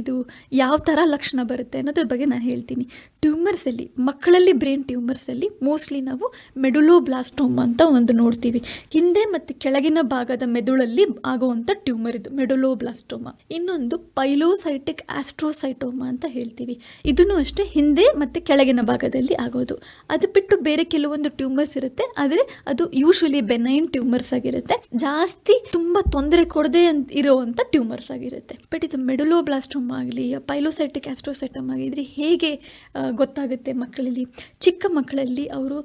ಇದು ಯಾವ ಥರ ಲಕ್ಷಣ ಬರುತ್ತೆ ಅನ್ನೋದ್ರ ಬಗ್ಗೆ ನಾನು ಹೇಳ್ತೀನಿ. ಟ್ಯೂಮರ್ಸಲ್ಲಿ ಮಕ್ಕಳಲ್ಲಿ ಬ್ರೈನ್ ಟ್ಯೂಮರ್ಸಲ್ಲಿ ಮೋಸ್ಟ್ಲಿ ನಾವು ಮೆಡುಲೋಬ್ಲಾಸ್ಟೋಮ್ ಅಂತ ಒಂದು ನೋಡ್ತೀವಿ. ಹಿಂದೆ ಮತ್ತು ಕೆಳಗಿನ ಭಾಗದ ಮೆದುಳಲ್ಲಿ ಆಗುವಂಥ ಟ್ಯೂಮರ್ ಇದು, ಮೆಡುಲೋಬ್ಲಾಸ್ಟೋಮ. ಇನ್ನೊಂದು ಪೈಲೋಸೈಟಿಕ್ ಆಸ್ಟ್ರೋಸೈಟೋಮಾ ಅಂತ ಹೇಳ್ತೀವಿ. ಇದನ್ನು ಅಷ್ಟೇ ಹಿಂದೆ ಮತ್ತು ಕೆಳಗಿನ ಭಾಗದಲ್ಲಿ ಆಗೋದು. ಅದು ಬಿಟ್ಟು ಬೇರೆ ಕೆಲವೊಂದು ಟ್ಯೂಮರ್ಸ್ ಇರುತ್ತೆ. ಆದರೆ ಅದು ಯೂಶ್ವಲಿ ಬೆನೈನ್ ಟ್ಯೂಮರ್ಸ್ ಆಗಿರುತ್ತೆ. ಜಾಸ್ತಿ ತುಂಬ ತೊಂದರೆ ಕೊಡದೆ ಇರುವಂಥ ಟ್ಯೂಮರ್ಸ್ ಆಗಿರುತ್ತೆ. ಬಟ್ ಇದು ಮೆಡುಲೋಬ್ಲಾಸ್ಟೋಮ್ ಆಗಲಿ, ಪೈಲೋಸೈಟಿಕ್ ಆಸ್ಟ್ರೋಸೈಟೋಮ್ ಆಗಿದ್ರೆ ಹೇಗೆ ಗೊತ್ತಾಗುತ್ತೆ ಮಕ್ಕಳಲ್ಲಿ? ಚಿಕ್ಕ ಮಕ್ಕಳಲ್ಲಿ ಅವರು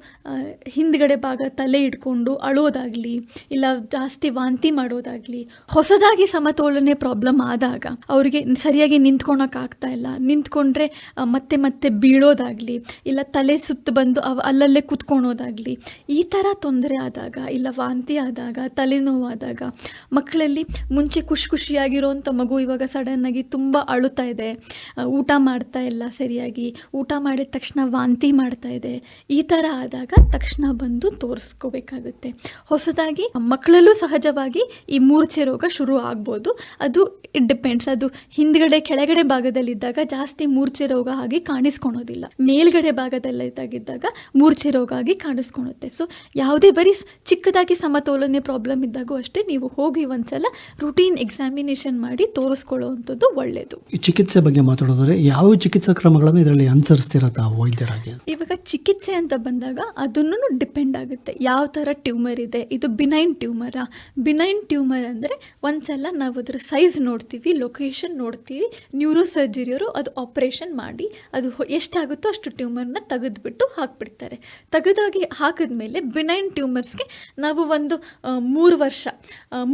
ಹಿಂದ್ಗಡೆ ಭಾಗ ತಲೆ ಇಟ್ಕೊಂಡು ಅಳೋದಾಗಲಿ ಇಲ್ಲ ಜಾಸ್ತಿ ವಾಂತಿ ಮಾಡೋದಾಗಲಿ, ಹೊಸದಾಗಿ ಸಮತೋಲನೆ ಪ್ರಾಬ್ಲಮ್ ಆದಾಗ ಅವರಿಗೆ ಸರಿಯಾಗಿ ನಿಂತ್ಕೊಳಕ್ ಆಗ್ತಾ ಇಲ್ಲ. ನಿಂತ್ಕೊಂಡ್ರೆ ಮತ್ತೆ ಮತ್ತೆ ಬೀಳೋದಾಗಲಿ, ಇಲ್ಲ ತಲೆ ಸುತ್ತು ಬಂದು ಅವ ಅಲ್ಲಲ್ಲೇ ಕುತ್ಕೊಳೋದಾಗಲಿ, ಈ ಥರ ತೊಂದರೆ ಆದಾಗ, ಇಲ್ಲ ವಾಂತಿ ಆದಾಗ, ತಲೆನೋವಾದಾಗ ಮಕ್ಕಳಲ್ಲಿ ಮುಂಚೆ ಖುಷಿ ಖುಷಿಯಾಗಿರೋಂಥ ಮಗು ಇವಾಗ ಸಡನ್ನಾಗಿ ತುಂಬ ಅಳುತ್ತಾ ಇದೆ. ಊಟ ಮಾಡ್ತಾ ಇಲ್ಲ ಸರಿಯಾಗಿ, ಊಟ ಮಾಡಿದ ತಕ್ಷಣ ವಾಂತಿ ಮಾಡ್ತಾ ಇದೆ. ಈ ಥರ ಆದಾಗ ತಕ್ಷಣ ಬಂದು ತೋರಿಸ್ಕೋಬೇಕಾಗುತ್ತೆ. ಹೊಸದಾಗಿ ಮಕ್ಕಳಲ್ಲೂ ಸಹಜವಾಗಿ ಈ ಮೂರ್ಛೆ ರೋಗ ಶುರು ಆಗ್ಬೋದು. ಅದು ಇಟ್ ಡಿಪೆಂಡ್ಸ್ ಅದು ಹಿಂದ್ಗಡೆ ಕೆಳಗಡೆ ಭಾಗದಲ್ಲಿದ್ದಾಗ ಜಾಸ್ತಿ ಮೂರ್ಛೆ ರೋಗ ಆಗಿ ಕಾಣಿಸ್ಕೊಳೋದಿಲ್ಲ. ಮೇಲ್ಗಡೆ ಭಾಗದಲ್ಲಿದ್ದಾಗಿದ್ದಾಗ ಮೂರ್ಛೆ ರೋಗ ಆಗಿ ಕಾಣಿಸ್ಕೊಳುತ್ತೆ. ಸೊ ಯಾವುದೇ ಬರೀ ಚಿಕ್ಕದಾಗಿ ಸಮತೋಲನೆ ಪ್ರಾಬ್ಲಮ್ ಇದ್ದಾಗೂ ಅಷ್ಟೇ ನೀವು ಹೋಗಿ ಒಂದ್ಸಲ ರುಟೀನ್ ಎಕ್ಸಾಮಿನೇಷನ್ ಮಾಡಿ ತೋರಿಸ್ಕೊಳ್ಳುವಂಥದ್ದು ಒಳ್ಳೆಯದು ಈ ಚಿಕಿತ್ಸೆ ಬಗ್ಗೆ ಮಾತಾಡೋದಾದ್ರೆ ಯಾವ ಚಿಕಿತ್ಸಾ ಕ್ರಮಗಳನ್ನು ಇದರಲ್ಲಿ ಅನುಸರಿಸ್ತೀರಾ ತಾವು ವೈದ್ಯರಾಗಿ ಇವಾಗ ಚಿಕಿತ್ಸೆ ಅಂತ ಬಂದಾಗ ಅದನ್ನು ಡಿಪೆಂಡ್ ಆಗುತ್ತೆ. ಯಾವ ಥರ ಟ್ಯೂಮರ್ ಇದೆ? ಇದು ಬಿನೈನ್ ಟ್ಯೂಮರಾ ಬಿನೈನ್ ಟ್ಯೂಮರ್ ಅಂದರೆ ಒಂದ್ಸಲ ನಾವು ಅದರ ಸೈಜ್ ನೋಡ್ತೀವಿ ಲೊಕೇಶನ್ ನೋಡ್ತೀವಿ ನ್ಯೂರೋ ಸರ್ಜರಿಯವರು ಅದು ಆಪ್ರೇಷನ್ ಮಾಡಿ, ಅದು ಎಷ್ಟಾಗುತ್ತೋ ಅಷ್ಟು ಟ್ಯೂಮರ್ನ ತೆಗೆದುಬಿಟ್ಟು ಹಾಕ್ಬಿಡ್ತಾರೆ. ತೆಗೆದಾಗಿ ಹಾಕಿದ್ಮೇಲೆ ಬಿನೈನ್ ಟ್ಯೂಮರ್ಸ್ಗೆ ನಾವು ಒಂದು ಮೂರು ವರ್ಷ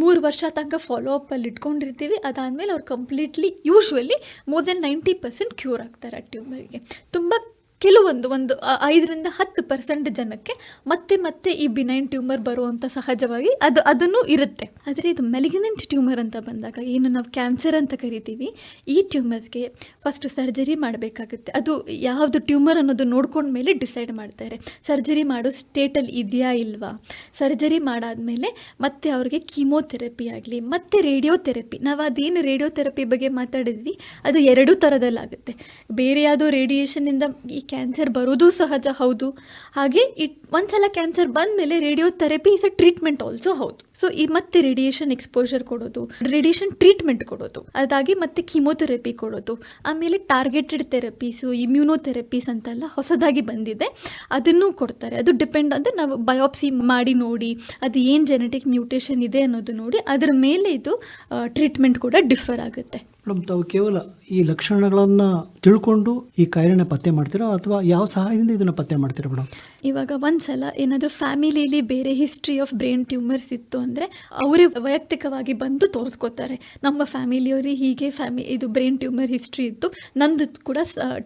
ಮೂರು ವರ್ಷ ತನಕ ಫಾಲೋ ಅಪ್ಪಲ್ಲಿ ಇಟ್ಕೊಂಡಿರ್ತೀವಿ. ಅದಾದಮೇಲೆ ಅವ್ರು completely usually more than ninety percent cure ಆಗ್ತಾರೆ ಆ ಟ್ಯೂಮರ್ಗೆ ತುಂಬ ಕೆಲವೊಂದು ಒಂದು ಐದರಿಂದ ಹತ್ತು ಪರ್ಸೆಂಟ್ ಜನಕ್ಕೆ ಮತ್ತೆ ಮತ್ತೆ ಈ ಬಿನೈನ್ ಟ್ಯೂಮರ್ ಬರುವಂಥ ಸಹಜವಾಗಿ ಅದು, ಅದನ್ನು ಇರುತ್ತೆ. ಆದರೆ ಇದು ಮೆಲಿಗ್ನೆಂಟ್ ಟ್ಯೂಮರ್ ಅಂತ ಬಂದಾಗ ಏನು ನಾವು ಕ್ಯಾನ್ಸರ್ ಅಂತ ಕರಿತೀವಿ, ಈ ಟ್ಯೂಮರ್ಸ್ಗೆ ಫಸ್ಟ್ ಸರ್ಜರಿ ಮಾಡಬೇಕಾಗುತ್ತೆ. ಅದು ಯಾವುದು ಟ್ಯೂಮರ್ ಅನ್ನೋದು ನೋಡ್ಕೊಂಡ ಮೇಲೆ ಡಿಸೈಡ್ ಮಾಡ್ತಾರೆ. ಸರ್ಜರಿ ಮಾಡೋ ಸ್ಟೇಟಲ್ಲಿ ಇದೆಯಾ ಇಲ್ವಾ? ಸರ್ಜರಿ ಮಾಡಾದ್ಮೇಲೆ ಮತ್ತೆ ಅವ್ರಿಗೆ ಕೀಮೋಥೆರಪಿ ಆಗಲಿ, ಮತ್ತೆ ರೇಡಿಯೋಥೆರಪಿ ನಾವು ಅದೇನು ರೇಡಿಯೋಥೆರಪಿ ಬಗ್ಗೆ ಮಾತಾಡಿದ್ವಿ, ಅದು ಎರಡೂ ಥರದಲ್ಲಾಗುತ್ತೆ ಬೇರೆ ಯಾವುದೋ ರೇಡಿಯೇಷನಿಂದ ಈ ಕ್ಯಾನ್ಸರ್ ಬರೋದು ಸಹಜ, ಹೌದು. ಹಾಗೆ ಇಟ್, ಒಂದ್ಸಲ ಕ್ಯಾನ್ಸರ್ ಬಂದ ಮೇಲೆ radio therapy is a treatment also ಹೌದು. ಸೊ ಈ ಮತ್ತೆ ರೇಡಿಯೇಷನ್ ಎಕ್ಸ್ಪೋಜರ್ ಕೊಡೋದು ರೇಡಿಯೇಷನ್ ಟ್ರೀಟ್ಮೆಂಟ್ ಕೊಡೋದು, ಅದಾಗಿ ಮತ್ತೆ ಕೀಮೋಥೆರಪಿ ಕೊಡೋದು, ಆಮೇಲೆ ಟಾರ್ಗೆಟೆಡ್ ಥೆರಪೀಸು ಇಮ್ಯುನೋಥೆರಪೀಸ್ ಅಂತೆಲ್ಲ ಹೊಸದಾಗಿ ಬಂದಿದೆ. ಅದನ್ನು ಕೊಡ್ತಾರೆ. ಅದು ಡಿಪೆಂಡ್ ಅಂದರೆ ನಾವು ಬಯೋಪ್ಸಿ ಮಾಡಿ ನೋಡಿ, ಅದು ಏನು ಜೆನೆಟಿಕ್ ಮ್ಯೂಟೇಷನ್ ಇದೆ ಅನ್ನೋದು ನೋಡಿ, ಅದರ ಮೇಲೆ ಇದು ಟ್ರೀಟ್ಮೆಂಟ್ ಕೂಡ ಡಿಫರ್ ಆಗುತ್ತೆ. ಮೇಡಮ್ ತಾವು ಕೇವಲ ಈ ಲಕ್ಷಣಗಳನ್ನು ತಿಳ್ಕೊಂಡು ಈ ಕಾಯಿಲೆನ ಪತ್ತೆ ಮಾಡ್ತೀರಾ ಅಥವಾ ಯಾವ ಸಹಾಯದಿಂದ ಇದನ್ನು ಪತ್ತೆ ಮಾಡ್ತೀರಾ ಮೇಡಮ್ ಇವಾಗ ಒಂದ್ಸಲ ಏನಾದರೂ ಫ್ಯಾಮಿಲಿಲಿ ಬೇರೆ ಹಿಸ್ಟ್ರಿ ಆಫ್ ಬ್ರೈನ್ ಟ್ಯೂಮರ್ಸ್ ಇತ್ತು ಅಂದರೆ ಅವರೇ ವೈಯಕ್ತಿಕವಾಗಿ ಬಂದು ತೋರಿಸ್ಕೋತಾರೆ. ನಮ್ಮ ಫ್ಯಾಮಿಲಿಯವರಿಗೆ ಹೀಗೆ ಫ್ಯಾಮಿ, ಇದು ಬ್ರೈನ್ ಟ್ಯೂಮರ್ ಹಿಸ್ಟ್ರಿ ಇತ್ತು, ನಂದು ಕೂಡ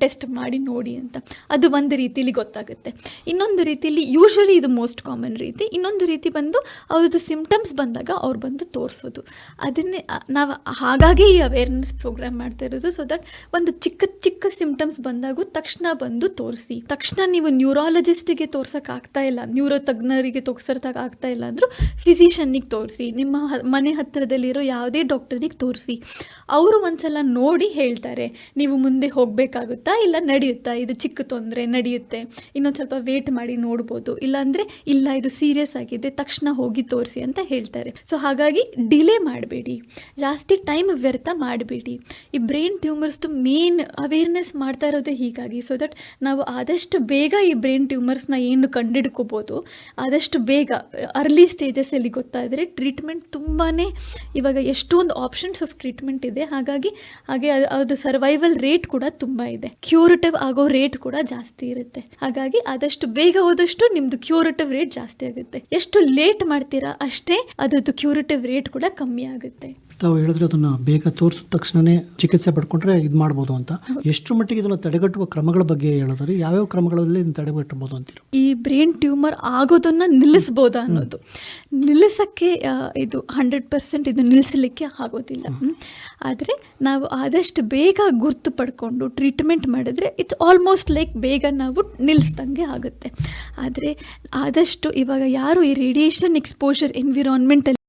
ಟೆಸ್ಟ್ ಮಾಡಿ ನೋಡಿ ಅಂತ. ಅದು ಒಂದು ರೀತಿಲಿ ಗೊತ್ತಾಗುತ್ತೆ. ಇನ್ನೊಂದು ರೀತಿಲಿ ಯೂಶ್ವಲಿ ಇದು ಮೋಸ್ಟ್ ಕಾಮನ್ ರೀತಿ, ಇನ್ನೊಂದು ರೀತಿ ಬಂದು ಅವ್ರದ್ದು ಸಿಂಪ್ಟಮ್ಸ್ ಬಂದಾಗ ಅವ್ರು ಬಂದು ತೋರಿಸೋದು. ಅದನ್ನೇ ನಾವು ಹಾಗಾಗಿ ಈ ಅವೇರ್ನೆಸ್ ಪ್ರೋಗ್ರಾಮ್ ಮಾಡ್ತಾ ಇರೋದು. ಸೊ ದಟ್ ಒಂದು ಚಿಕ್ಕ ಚಿಕ್ಕ ಸಿಂಪ್ಟಮ್ಸ್ ಬಂದಾಗೂ ತಕ್ಷಣ ಬಂದು ತೋರಿಸಿ. ತಕ್ಷಣ ನೀವು ನ್ಯೂರಾಲಜಿಸ್ಟಿಗೆ ತೋರ್ಸೋಕ್ಕಾಗ್ತಾ ಇಲ್ಲ. ನ್ಯೂರೋ ತಜ್ಞರಿಗೆ ತೋರ್ಸೋಕೆ ಆಗ್ತಾ ಇಲ್ಲ ಅಂದರೂ ಫಿಸಿಷಿಯನ್ನಿಗೆ ತೋರಿಸಿ. ನಿಮ್ಮ ಮನೆ ಹತ್ತಿರದಲ್ಲಿರೋ ಯಾವುದೇ ಡಾಕ್ಟರಿಗೆ ತೋರಿಸಿ. ಅವರು ಒಂದ್ಸಲ ನೋಡಿ ಹೇಳ್ತಾರೆ. ನೀವು ಮುಂದೆ ಹೋಗಬೇಕಾಗುತ್ತಾ ಇಲ್ಲ ನಡೆಯುತ್ತಾ ಇದು ಚಿಕ್ಕ ತೊಂದರೆ, ನಡೆಯುತ್ತೆ. ಇನ್ನೊಂದು ಸ್ವಲ್ಪ ವೇಟ್ ಮಾಡಿ ನೋಡ್ಬೋದು. ಇಲ್ಲಾಂದರೆ ಇಲ್ಲ, ಇದು ಸೀರಿಯಸ್ ಆಗಿದೆ, ತಕ್ಷಣ ಹೋಗಿ ತೋರಿಸಿ ಅಂತ ಹೇಳ್ತಾರೆ. ಸೊ ಹಾಗಾಗಿ ಡಿಲೇ ಮಾಡಬೇಡಿ. ಜಾಸ್ತಿ ಟೈಮ್ ವ್ಯರ್ಥ ಮಾಡಬೇಡಿ. ಈ ಬ್ರೈನ್ ಟ್ಯೂಮರ್ಸ್ದು ಮೇನ್ ಅವೇರ್ನೆಸ್ ಮಾಡ್ತಾ ಇರೋದೇ ಹೀಗಾಗಿ. ಸೊ ದಟ್ ನಾವು ಆದಷ್ಟು ಬೇಗ ಈ ಬ್ರೈನ್ ಟ್ಯೂಮರ್ಸ್ನ ಏನು ಕಂಡುಹಿಡ್ಕೋಬೋದು ಆದಷ್ಟು ಬೇಗ ಅರ್ಲಿ ಸ್ಟೇಜಸ್ಸಲ್ಲಿ ಗೊತ್ತಾದರೆ ಟ್ರೀಟ್ಮೆಂಟ್ ತುಂಬಾ ಇವಾಗ ಎಷ್ಟೊಂದು ಆಪ್ಷನ್ಸ್ ಆಫ್ ಟ್ರೀಟ್ಮೆಂಟ್ ಇದೆ. ಹಾಗಾಗಿ ಹಾಗೆ ಅದು- ಸರ್ವೈವಲ್ ರೇಟ್ ಕೂಡ ತುಂಬ ಇದೆ. ಕ್ಯೂರಿಟಿವ್ ಆಗೋ ರೇಟ್ ಕೂಡ ಜಾಸ್ತಿ ಇರುತ್ತೆ. ಹಾಗಾಗಿ ಆದಷ್ಟು ಬೇಗ ಹೋದಷ್ಟು ನಿಮ್ಮದು ಕ್ಯೂರಿಟಿವ್ ರೇಟ್ ಜಾಸ್ತಿ ಆಗುತ್ತೆ. ಎಷ್ಟು ಲೇಟ್ ಮಾಡ್ತೀರಾ ಅಷ್ಟೇ ಅದರದ್ದು ಕ್ಯೂರಿಟಿವ್ ರೇಟ್ ಕೂಡ ಕಮ್ಮಿ ಆಗುತ್ತೆ. ತಾವು ಹೇಳಿದ್ರೆ ಅದನ್ನ ಬೇಗ ತೋರಿಸಿದ ತಕ್ಷಣನೇ ಚಿಕಿತ್ಸೆ ಪಡ್ಕೊಂಡ್ರೆ ಇದು ಮಾಡ್ಬೋದು ಅಂತ. ಎಷ್ಟು ಮಟ್ಟಿಗೆ ಇದನ್ನ ತಡೆಗಟ್ಟುವ ಕ್ರಮಗಳ ಬಗ್ಗೆ ಹೇಳಿದ್ರೆ ಯಾವ್ಯಾವ ಕ್ರಮಗಳಲ್ಲಿ ಇದನ್ನ ತಡೆಗಟ್ಟಬಹುದು ಅಂತೀರ? ಈ ಬ್ರೈನ್ ಟ್ಯೂಮರ್ ಆಗೋದನ್ನ ನಿಲ್ಲಿಸ್ಬೋದಾ ಅನ್ನೋದು. ನಿಲ್ಲಿಸಕ್ಕೆ ಇದು ಹಂಡ್ರೆಡ್ ಪರ್ಸೆಂಟ್ ಇದು ನಿಲ್ಲಿಸಲಿಕ್ಕೆ ಆಗೋದಿಲ್ಲ. ಆದರೆ ನಾವು ಆದಷ್ಟು ಬೇಗ ಗುರ್ತು ಪಡ್ಕೊಂಡು ಟ್ರೀಟ್ಮೆಂಟ್ ಮಾಡಿದ್ರೆ ಇಟ್ಸ್ ಆಲ್ಮೋಸ್ಟ್ ಲೈಕ್ ಬೇಗ ನಾವು ನಿಲ್ಲಿಸ್ದಂಗೆ ಆಗುತ್ತೆ. ಆದರೆ ಆದಷ್ಟು ಇವಾಗ ಯಾರು ಈ ರೇಡಿಯೇಷನ್ ಎಕ್ಸ್ಪೋಷರ್ ಎನ್ವಿರಾನ್ಮೆಂಟಲ್ಲಿ